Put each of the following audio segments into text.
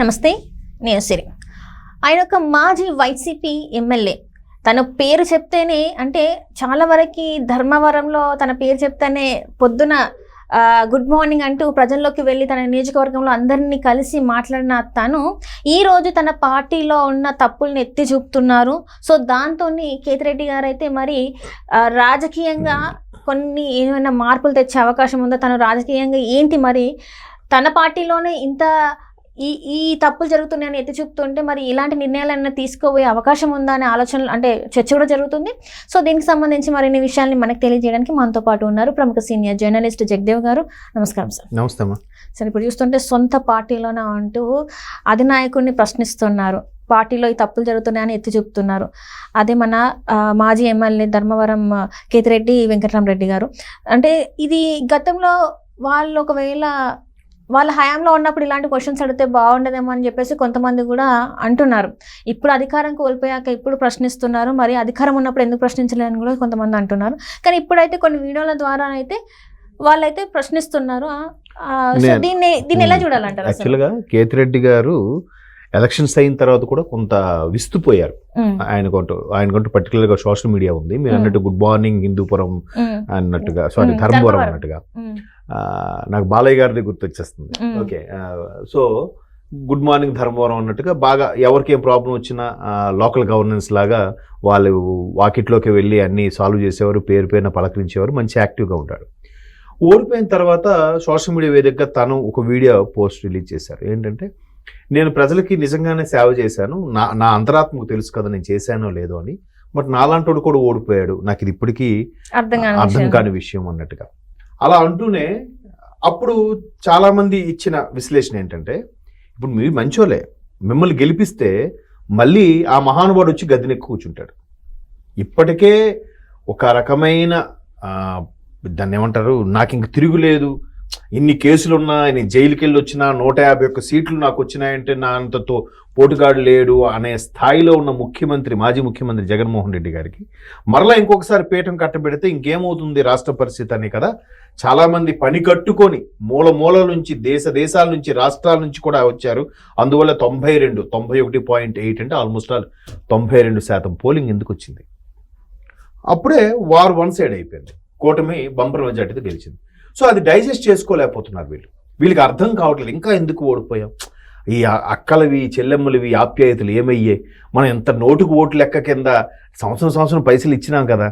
నమస్తే నేను సిరి. ఆయన ఒక మాజీ వైసీపీ ఎమ్మెల్యే. తన పేరు చెప్తేనే అంటే చాలా వరకు ధర్మవరంలో తన పేరు చెప్తేనే పొద్దున గుడ్ మార్నింగ్ అంటూ ప్రజల్లోకి వెళ్ళి తన నియోజకవర్గంలో అందరినీ కలిసి మాట్లాడిన తను ఈ రోజు తన పార్టీలో ఉన్న తప్పుల్ని ఎత్తి చూపుతున్నారు. సో దాంతో కేతిరెడ్డి గారు అయితే మరి రాజకీయంగా కొన్ని ఏమైనా మార్పులు తెచ్చే అవకాశం ఉందో? తను రాజకీయంగా ఏంటి మరి? తన పార్టీలోనే ఇంత ఈ ఈ తప్పులు జరుగుతున్నాయని ఎత్తి చూపుతుంటే మరి ఇలాంటి నిర్ణయాలన్నా తీసుకోబోయే అవకాశం ఉందా అనే ఆలోచనలు అంటే చర్చ కూడా జరుగుతుంది. సో దీనికి సంబంధించి మరిన్ని విషయాల్ని మనకు తెలియజేయడానికి మనతో పాటు ఉన్నారు ప్రముఖ సీనియర్ జర్నలిస్ట్ జగదేవ్ గారు. నమస్కారం సార్. నమస్తే సార్ ఇప్పుడు చూస్తుంటే సొంత పార్టీలోనే అంటూ అధినాయకుడిని ప్రశ్నిస్తున్నారు. పార్టీలో ఈ తప్పులు జరుగుతున్నాయని ఎత్తి చూపుతున్నారు. అదే మన మాజీ ఎమ్మెల్యే ధర్మవరం కేతిరెడ్డి వెంకటరామరెడ్డి గారు. అంటే ఇది గతంలో వాళ్ళు ఒకవేళ వాళ్ళ హయాంలో ఉన్నప్పుడు ఇలాంటి క్వశ్చన్స్ అడిగితే బాగుండదేమో అని చెప్పేసి కొంతమంది కూడా అంటున్నారు. ఇప్పుడు అధికారం కోల్పోయాక ఇప్పుడు ప్రశ్నిస్తున్నారు. మరి అధికారం ఉన్నప్పుడు ఎందుకు ప్రశ్నించలేదని కూడా కొంతమంది అంటున్నారు. కానీ ఇప్పుడైతే కొన్ని వీడియోల ద్వారా అయితే వాళ్ళైతే ప్రశ్నిస్తున్నారు. దీన్ని దీన్ని ఎలా చూడాలంటారు యాక్చువల్గా కేతిరెడ్డి గారు ఎలక్షన్స్ అయిన తర్వాత కూడా కొంత విస్తుపోయారు. ఉమ్, ఆయనకంటూ ఆయనకంటూ పర్టికులర్గా సోషల్ మీడియా ఉంది. మీరు. అన్నట్టు గుడ్ మార్నింగ్ హిందూపురం అన్నట్టుగా సారీ ధర్మవరం ధర్మవరం. అన్నట్టుగా. నాకు బాలయ్య గారిది గుర్తొచ్చేస్తుంది. Okay so good morning Dharmavaram అన్నట్టుగా బాగా ఎవరికి ఏం ప్రాబ్లం వచ్చినా లోకల్ గవర్నెన్స్ లాగా వాళ్ళు వాకిట్లోకి వెళ్ళి అన్ని సాల్వ్ చేసేవారు పేరు పేరున పలకరించేవారు మంచి యాక్టివ్గా ఉంటాడు. ఓడిపోయిన తర్వాత సోషల్ మీడియా వేదికగా తను ఒక వీడియో పోస్ట్ రిలీజ్ చేశారు. ఏంటంటే నేను ప్రజలకి నిజంగానే సేవ చేశాను. నా నా అంతరాత్మకు తెలుసు కదా నేను చేశానో లేదో అని. బట్ నాలాంటోడు కూడా ఓడిపోయాడు. నాకు ఇది ఇప్పటికీ అర్థం కాని విషయం. అన్నట్టుగా. అలా అంటూనే అప్పుడు చాలా మంది ఇచ్చిన విశ్లేషణ ఏంటంటే ఇప్పుడు మీరు మంచోలే మిమ్మల్ని గెలిపిస్తే మళ్ళీ ఆ మహానుభావుడు వచ్చి గద్దెనెక్కి కూర్చుంటాడు. ఇప్పటికే ఒక రకమైన దాన్ని ఏమంటారు? నాకు ఇంక తిరుగులేదు. ఇన్ని కేసులు ఉన్నా జైలుకి వెళ్ళి వచ్చినా నూట యాభై ఒక్క సీట్లు నాకు వచ్చినాయంటే నా అంతతో పోటుగాడు లేడు అనే స్థాయిలో ఉన్న ముఖ్యమంత్రి మాజీ ముఖ్యమంత్రి జగన్మోహన్ రెడ్డి గారికి. మరలా ఇంకొకసారి పీఠం కట్టబెడితే ఇంకేమవుతుంది రాష్ట్ర పరిస్థితి అని కదా? చాలామంది పని కట్టుకొని మూల మూల నుంచి దేశ దేశాల నుంచి రాష్ట్రాల నుంచి కూడా వచ్చారు. అందువల్ల తొంభై రెండు తొంభై ఒకటి పాయింట్ ఎయిట్ అంటే ఆల్మోస్ట్ ఆల్ తొంభై రెండు శాతం పోలింగ్ ఎందుకు వచ్చింది? అప్పుడే వార్ వన్ సైడ్ అయిపోయింది. కూటమి బంపర్ మెజార్టీతో గెలిచింది. సో అది డైజెస్ట్ చేసుకోలేకపోతున్నారు వీళ్ళు. వీళ్ళకి అర్థం కావట్లేదు ఇంకా ఎందుకు ఓడిపోయాం? ఈ అక్కలవి చెల్లెమ్మలవి ఆప్యాయతలు ఏమయ్యాయి మనం ఎంత నోటుకు ఓటు లెక్క కింద సంవత్సరం సంవత్సరం పైసలు ఇచ్చినాం కదా.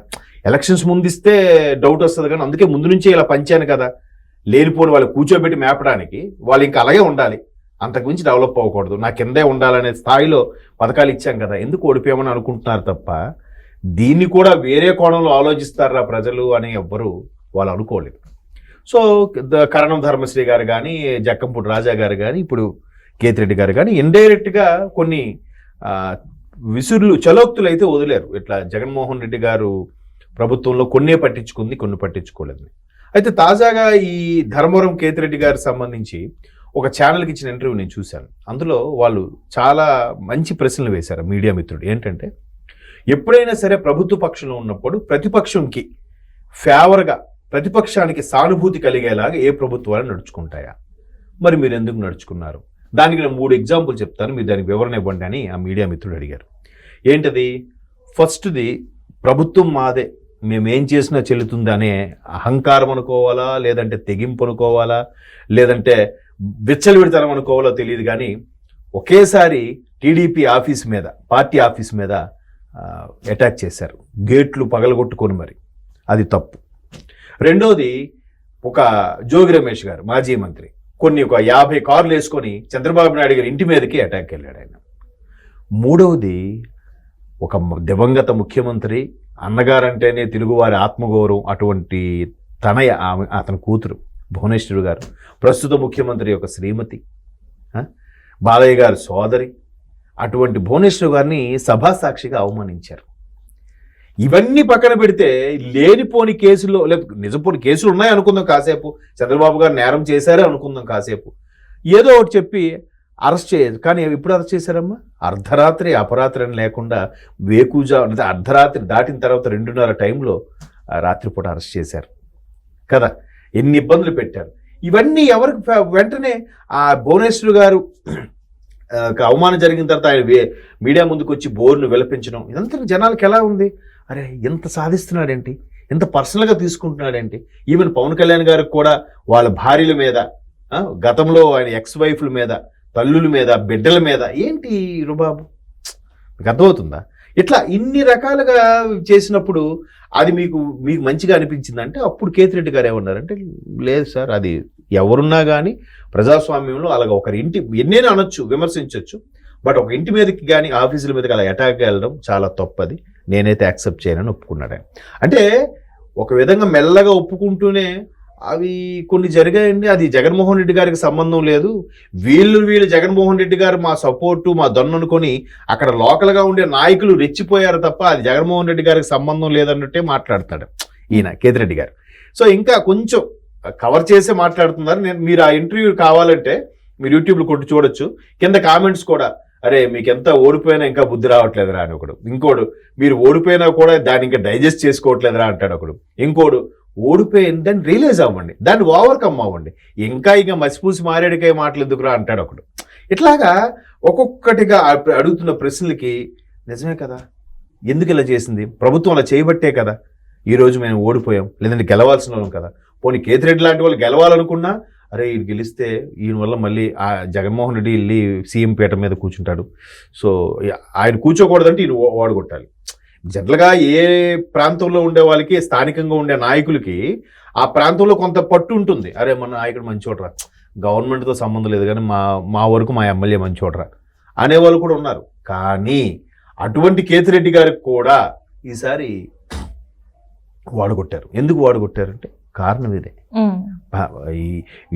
ఎలక్షన్స్ ముందు ఇస్తే డౌట్ వస్తుంది కానీ అందుకే ముందు నుంచే ఇలా పంచాను కదా. లేనిపోని వాళ్ళు కూర్చోబెట్టి మేపడానికి వాళ్ళు ఇంకా అలాగే ఉండాలి. అంతకుమించి డెవలప్ అవ్వకూడదు. నా కిందే ఉండాలనే స్థాయిలో పథకాలు ఇచ్చాం కదా. ఎందుకు ఓడిపోయామని అనుకుంటున్నారు తప్ప దీన్ని కూడా వేరే కోణంలో ఆలోచిస్తారా ప్రజలు అని ఎవ్వరు వాళ్ళు అనుకోలేదు. సో ద- కరణం ధర్మశ్రీ గారు కానీ జక్కంపూడి రాజా గారు కానీ ఇప్పుడు కేతిరెడ్డి గారు కానీ ఇండైరెక్ట్గా కొన్ని విసురులు చలోక్తులు అయితే వదిలేరు. ఇట్లా జగన్మోహన్ రెడ్డి గారు ప్రభుత్వంలో కొన్నే పట్టించుకుంది కొన్ని పట్టించుకోలేదు. అయితే తాజాగా ఈ ధర్మవరం కేతిరెడ్డి గారికి సంబంధించి ఒక ఛానల్కి ఇచ్చిన ఇంటర్వ్యూ నేను చూశాను. అందులో వాళ్ళు చాలా మంచి ప్రశ్నలు వేశారు మీడియా మిత్రుడు. ఏంటంటే ఎప్పుడైనా సరే ప్రభుత్వ పక్షంలో ఉన్నప్పుడు ప్రతిపక్షంకి ఫేవర్గా ప్రతిపక్షానికి సానుభూతి కలిగేలాగా ఏ ప్రభుత్వాలు నడుచుకుంటాయా? మరి మీరు ఎందుకు నడుచుకున్నారు? దానికి నేను మూడు ఎగ్జాంపుల్ చెప్తాను మీరు దానికి వివరణ ఇవ్వండి అని ఆ మీడియా మిత్రుడు అడిగారు. ఏంటది? ఫస్ట్ది ప్రభుత్వం మాదే. మేమేం చేసినా చెల్లుతుంది అనే అహంకారం అనుకోవాలా? లేదంటే తెగింపు అనుకోవాలా? లేదంటే విచ్చలవిడితనం అనుకోవాలో తెలియదు కానీ ఒకేసారి టీడీపీ ఆఫీస్ మీద పార్టీ ఆఫీస్ మీద అటాక్ చేశారు. గేట్లు పగలగొట్టుకొని మరి. అది తప్పు. రెండోది ఒక జోగి రమేష్ గారు మాజీ మంత్రి. కొన్ని ఒక యాభై కార్లు వేసుకొని చంద్రబాబు నాయుడు గారి ఇంటి మీదకి అటాక్ వెళ్ళాడు ఆయన. మూడవది ఒక దివంగత ముఖ్యమంత్రి అన్నగారంటేనే తెలుగువారి ఆత్మగౌరవం అటువంటి తనయ ఆమె అతని కూతురు భువనేశ్వరు గారు. ప్రస్తుత ముఖ్యమంత్రి యొక్క శ్రీమతి బాలయ్య గారి సోదరి అటువంటి భువనేశ్వరు గారిని సభాసాక్షిగా అవమానించారు. ఇవన్నీ పక్కన పెడితే లేనిపోని కేసుల్లో లేకపోతే నిజపోని కేసులు ఉన్నాయి అనుకుందాం కాసేపు. చంద్రబాబు గారు నేరం చేశారే అనుకుందాం కాసేపు. ఏదో ఒకటి చెప్పి అరెస్ట్ చేయదు కానీ ఎప్పుడు అరెస్ట్ చేశారమ్మా? అర్ధరాత్రి అపరాత్రి అని లేకుండా వేకుజా అంటే అర్ధరాత్రి దాటిన తర్వాత రెండున్నర టైంలో రాత్రిపూట అరెస్ట్ చేశారు. కదా? ఎన్ని ఇబ్బందులు పెట్టారు. ఇవన్నీ ఎవరికి వెంటనే ఆ భువనేశ్వర్ గారు అవమానం జరిగిన తర్వాత ఆయన వే- మీడియా ముందుకు వచ్చి బోర్ను విలపించడం ఇదంతా జనాలకు ఎలా ఉంది? అరే ఎంత సాధిస్తున్నాడేంటి? ఎంత పర్సనల్గా తీసుకుంటున్నాడేంటి? ఈవెన్ పవన్ కళ్యాణ్ గారికి కూడా వాళ్ళ భార్యల మీద గతంలో ఆయన ఎక్స్ వైఫ్ల మీద తల్లుల మీద బిడ్డల మీద ఏంటి రుబాబు? మీకు అర్థమవుతుందా? ఇట్లా ఇన్ని రకాలుగా చేసినప్పుడు అది మీకు మీకు మంచిగా అనిపించిందంటే అప్పుడు కేతిరెడ్డి గారు ఏమన్నారంటే లేదు సార్ అది ఎవరున్నా కానీ ప్రజాస్వామ్యంలో అలాగ ఒకరి ఇంటి ఎన్నైనా అనొచ్చు విమర్శించవచ్చు బట్ ఒక ఇంటి మీదకి కానీ ఆఫీసుల మీదకి అలా అటాక్ వెళ్ళడం చాలా తప్పది. నేనైతే యాక్సెప్ట్ చేయనని ఒప్పుకున్నాడు అంటే ఒక విధంగా మెల్లగా ఒప్పుకుంటూనే అవి కొన్ని జరిగాయండి. అది జగన్మోహన్ రెడ్డి గారికి సంబంధం లేదు. వీళ్ళు వీళ్ళు జగన్మోహన్ రెడ్డి గారు మా సపోర్టు మా దొన్ననుకొని అక్కడ లోకల్గా ఉండే నాయకులు రెచ్చిపోయారు తప్ప అది జగన్మోహన్ రెడ్డి గారికి సంబంధం లేదన్నట్టే మాట్లాడతాడు ఈయన కేతిరెడ్డి గారు. సో ఇంకా కొంచెం కవర్ చేసే మాట్లాడుతున్నారు. నేను మీరు ఆ ఇంటర్వ్యూ కావాలంటే మీరు యూట్యూబ్లో కొట్టి చూడొచ్చు. కింద కామెంట్స్ కూడా అరే మీకు ఎంత ఓడిపోయినా ఇంకా బుద్ధి రావట్లేదురా అని ఒకడు. ఇంకోడు మీరు ఓడిపోయినా కూడా దాన్ని ఇంకా డైజెస్ట్ చేసుకోవట్లేదురా అంటాడు ఒకడు. ఇంకోడు ఓడిపోయింది దాన్ని రియలైజ్ అవ్వండి దాన్ని ఓవర్కమ్ అవ్వండి. ఇంకా ఇక మసిపూసి మారేడికాయ మాటలు ఎందుకురా అంటాడు ఒకడు. ఇట్లాగా ఒక్కొక్కటిగా అడుగుతున్న ప్రశ్నలకి నిజమే కదా? ఎందుకు ఇలా చేసింది? ప్రభుత్వం అలా చేయబట్టే కదా? ఈరోజు మేము ఓడిపోయాం లేదంటే గెలవాల్సిన వాళ్ళం కదా. పోనీ కేతిరెడ్డి లాంటి వాళ్ళు గెలవాలనుకున్నా అరే ఈయన గెలిస్తే ఈయన వల్ల మళ్ళీ ఆ జగన్మోహన్ రెడ్డి వెళ్ళి సీఎం పీఠం మీద కూర్చుంటాడు. సో ఆయన కూర్చోకూడదంటే ఈయన ఓ- ఓడగొట్టాలి జనరల్గా ఏ ప్రాంతంలో ఉండే వాళ్ళకి స్థానికంగా ఉండే నాయకులకి ఆ ప్రాంతంలో కొంత పట్టు ఉంటుంది. అరే మన నాయకుడు మంచోడరా. గవర్నమెంట్తో సంబంధం లేదు కానీ మా మా వరకు మా ఎమ్మెల్యే మంచోడరా అనేవాళ్ళు కూడా ఉన్నారు. కానీ అటువంటి కేతిరెడ్డి గారికి కూడా ఈసారి వాడగొట్టారు ఎందుకు వాడగొట్టారంటే కారణం ఇదే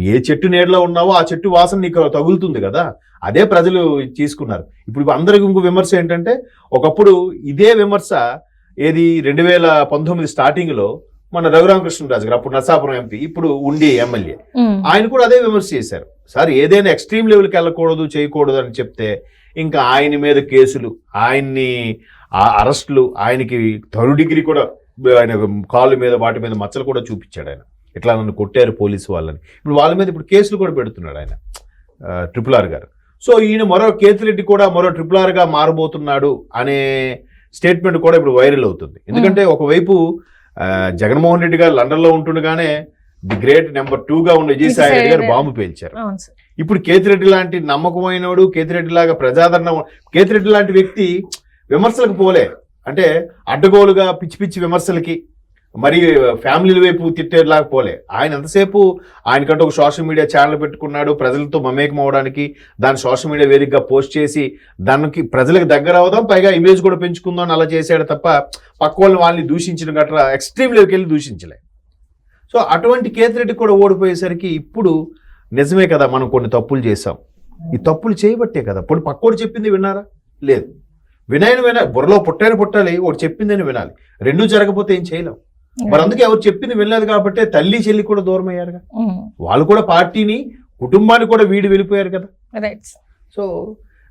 ఏ చెట్టు నీడలో ఉన్నావో ఆ చెట్టు వాసన నీకు తగులుతుంది కదా? అదే ప్రజలు తీసుకున్నారు. ఇప్పుడు అందరికి ఇంకో విమర్శ ఏంటంటే ఒకప్పుడు ఇదే విమర్శ ఏది రెండు వేల పంతొమ్మిది స్టార్టింగ్లో మన రఘురామకృష్ణరాజు గారు అప్పుడు నర్సాపురం ఎంపీ ఇప్పుడు ఉండి ఎమ్మెల్యే. ఆయన కూడా అదే విమర్శ చేశారు. సార్ ఏదైనా ఎక్స్ట్రీమ్ లెవెల్కి వెళ్ళకూడదు చేయకూడదు అని చెప్తే ఇంకా ఆయన మీద కేసులు ఆయన్ని అరెస్టులు ఆయనకి థర్డ్ డిగ్రీ కూడా ఆయన కాళ్ళ మీద వాటి మీద మచ్చలు కూడా చూపించాడు ఆయన. ఇట్లా నన్ను కొట్టారు పోలీసు వాళ్ళని. ఇప్పుడు వాళ్ళ మీద ఇప్పుడు కేసులు కూడా పెడుతున్నాడు ఆయన ట్రిపుల్ ఆర్ గారు. సో ఈయన మరో కేతిరెడ్డి కూడా మరో ట్రిపుల్ ఆర్గా మారబోతున్నాడు అనే స్టేట్మెంట్ కూడా ఇప్పుడు వైరల్ అవుతుంది. ఎందుకంటే ఒకవైపు జగన్మోహన్ రెడ్డి గారు లండన్లో ఉంటుండగానే ది గ్రేట్ నెంబర్ టూ గా ఉన్న విజయసాయి రెడ్డి గారు బాంబు పేల్చారు. ఇప్పుడు కేతిరెడ్డి లాంటి నమ్మకమైనవాడు కేతిరెడ్డి లాగా ప్రజాదరణ కేతిరెడ్డి లాంటి వ్యక్తి విమర్శలకు పోలే. అంటే అడ్డగోలుగా పిచ్చి పిచ్చి విమర్శలకి మరి ఫ్యామిలీల వైపు తిట్టేలాగా పోలే. ఆయన ఎంతసేపు ఆయనకంటూ ఒక సోషల్ మీడియా ఛానల్ పెట్టుకున్నాడు ప్రజలతో మమేకం అవడానికి దాన్ని సోషల్ మీడియా వేదికగా పోస్ట్ చేసి దానికి ప్రజలకు దగ్గర అవుదాం పైగా ఇమేజ్ కూడా పెంచుకుందాం అని అలా చేశాడు తప్ప పక్క వాళ్ళని వాళ్ళని దూషించిన గట్రా ఎక్స్ట్రీమ్ లెవెల్కి వెళ్ళి దూషించలే. సో అటువంటి కేతిరెడ్డి కూడా ఓడిపోయేసరికి ఇప్పుడు నిజమే కదా మనం కొన్ని తప్పులు చేసాం ఈ తప్పులు చేయబట్టే కదా. ఇప్పుడు పక్కోడు చెప్పింది విన్నారా? లేదు. వినాయన వినాలి బుర్రలో పుట్టాయని పుట్టాలి ఒకటి చెప్పిందని వినాలి. రెండు జరగకపోతే ఏం చేయలేం. మరి అందుకే ఎవరు చెప్పింది వినలేదు కాబట్టి తల్లి చెల్లి కూడా దూరం అయ్యారుగా ఉమ్, వాళ్ళు కూడా పార్టీని కుటుంబాన్ని కూడా వీడి వెళ్ళిపోయారు కదా. సో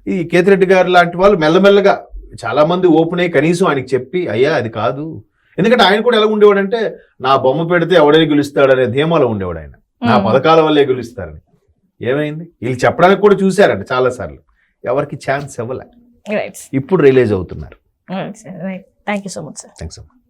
ఈ కేతిరెడ్డి గారు లాంటి వాళ్ళు మెల్లమెల్లగా చాలా మంది ఓపెన్ అయ్యి కనీసం ఆయనకి చెప్పి అయ్యా అది కాదు. ఎందుకంటే ఆయన కూడా ఎలా ఉండేవాడంటే నా బొమ్మ పెడితే ఎవడని గెలుస్తాడు అనే ధీమాలో ఉండేవాడు ఆయన. నా ఉమ్, పథకాల వల్లే గెలుస్తారని. ఏమైంది? వీళ్ళు చెప్పడానికి కూడా చూశారంట చాలా సార్లు ఎవరికి ఛాన్స్ ఇవ్వలే. ఇప్పుడు రిలీజ్ అవుతున్నారు. Thank you so much sir thanks